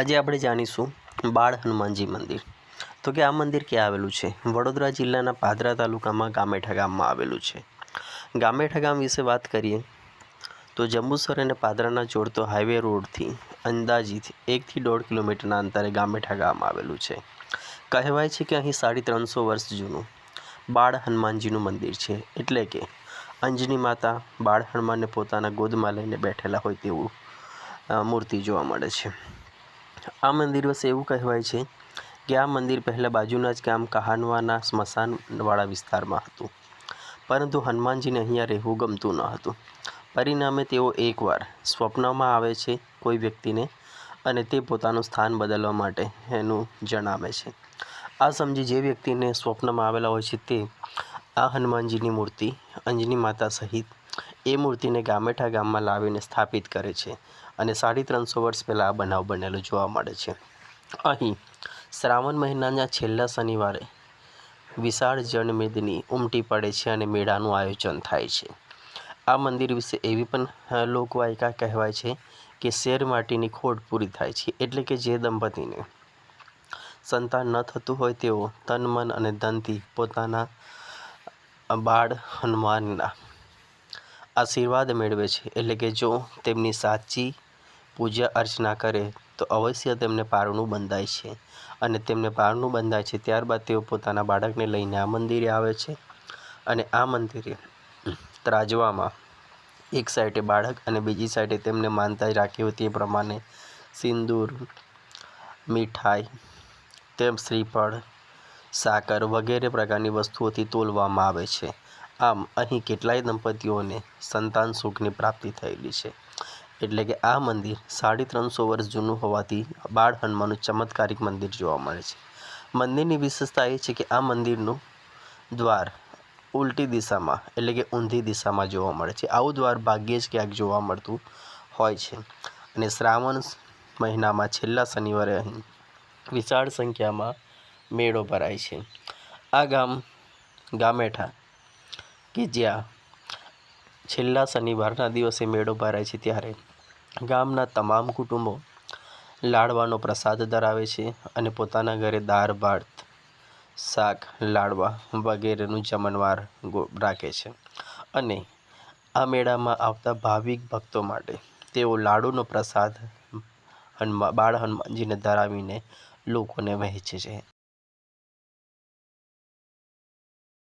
આજે આપણે જાણીશું બાળ હનુમાનજી મંદિર. તો કે આ મંદિર ક્યાં આવેલું છે? વડોદરા જિલ્લાના પાદરા તાલુકામાં ગામેઠા ગામમાં આવેલું છે. ગામેઠા ગામ વિશે વાત કરીએ તો જંબુસર અને પાદરાના જોડતો હાઈવે રોડથી અંદાજિત એકથી દોઢ કિલોમીટરના અંતરે ગામેઠા ગામ આવેલું છે. કહેવાય છે કે અહીં સાડી ત્રણસો વર્ષ જૂનું બાળ હનુમાનજીનું મંદિર છે. એટલે કે અંજની માતા બાળ હનુમાનને પોતાના ગોદમાં લઈને બેઠેલા હોય તેવું મૂર્તિ જોવા મળે છે. આ મંદિર વિશે એવું કહેવાય છે કે આ મંદિર પહેલાં બાજુના જ ગામ કહાનવાના સ્મશાનવાળા વિસ્તારમાં હતું. પરંતુ હનુમાનજીને અહીંયા રહેવું ગમતું ન હતું. પરિણામે તેઓ એકવાર સ્વપ્નમાં આવે છે કોઈ વ્યક્તિને અને તે પોતાનું સ્થાન બદલવા માટે એનું જણાવે છે. આ સમજી જે વ્યક્તિને સ્વપ્નમાં આવેલા હોય છે તે આ હનુમાનજીની મૂર્તિ અંજની માતા સહિત એ મૂર્તિને ગામેઠા ગામમાં લાવીને સ્થાપિત કરે છે અને સાડી ત્રણસો વર્ષ પહેલાં આ બનાવ બનેલો જોવા મળે છે. અહીં શ્રાવણ મહિનાના છેલ્લા શનિવારે વિશાળ જનમેદની ઉમટી પડે છે અને મેળાનું આયોજન થાય છે. આ મંદિર વિશે એવી પણ લોકવાયકા કહેવાય છે કે શેર માટીની ખોટ પૂરી થાય છે એટલે કે જે દંપતીને સંતાન ન થતું હોય તેઓ તન, મન અને ધનથી પોતાના બાળ હનુમાનના આશીર્વાદ મેળવે છે. એટલે કે જો તેમની સાચી પૂજા અર્ચના કરે, તો અવશ્ય તેમને પારણું બંધાય છે. અને તેમને પારણું બંધાય છે ત્યારબાદ તેઓ પોતાના બાળકને લઈને આ મંદિરે આવે છે. અને આ મંદિરે ત્રાજવામાં એક સાઈડે બાળક અને બીજી સાઈડે તેમને માનતા રાખી હોય તે પ્રમાણે સિંદૂર, મીઠાઈ, તેમ શ્રીફળ સાકર વગેરે પ્રકારની વસ્તુઓથી તોલવામાં આવે છે. આમ, અહીં કેટલાય દંપતીઓને સંતાન સુખની પ્રાપ્તિ થયેલી છે. એટલે કે આ મંદિર સાડી ત્રણસો વર્ષ જૂનું હોવાથી બાળ હનુમાનનું ચમત્કારિક મંદિર જોવા મળે છે. મંદિરની વિશેષતા એ છે કે આ મંદિરનું દ્વાર ઉલટી દિશામાં, એટલે કે ઊંધી દિશામાં જોવા મળે છે. આવું દ્વાર ભાગ્યે જ ક્યાંક જોવા મળતું હોય છે. અને શ્રાવણ મહિનામાં છેલ્લા શનિવારે અહીં વિશાળ સંખ્યામાં મેળો ભરાય છે. આ ગામ ગામેઠા કે જ્યાં છેલ્લા શનિવારના દિવસે મેળો ભરાય છે ત્યારે ગામના તમામ કુટુંબો લાડવાનો પ્રસાદ ધરાવે છે અને પોતાના ઘરે દાળ, ભાત, શાક, લાડવા વગેરેનું જમણવાર રાખે છે. અને આ મેળામાં આવતા ભાવિક ભક્તો માટે તેઓ લાડુનો પ્રસાદ હનુમા, બાળ હનુમાનજીને ધરાવીને લોકોને વહેંચે છે.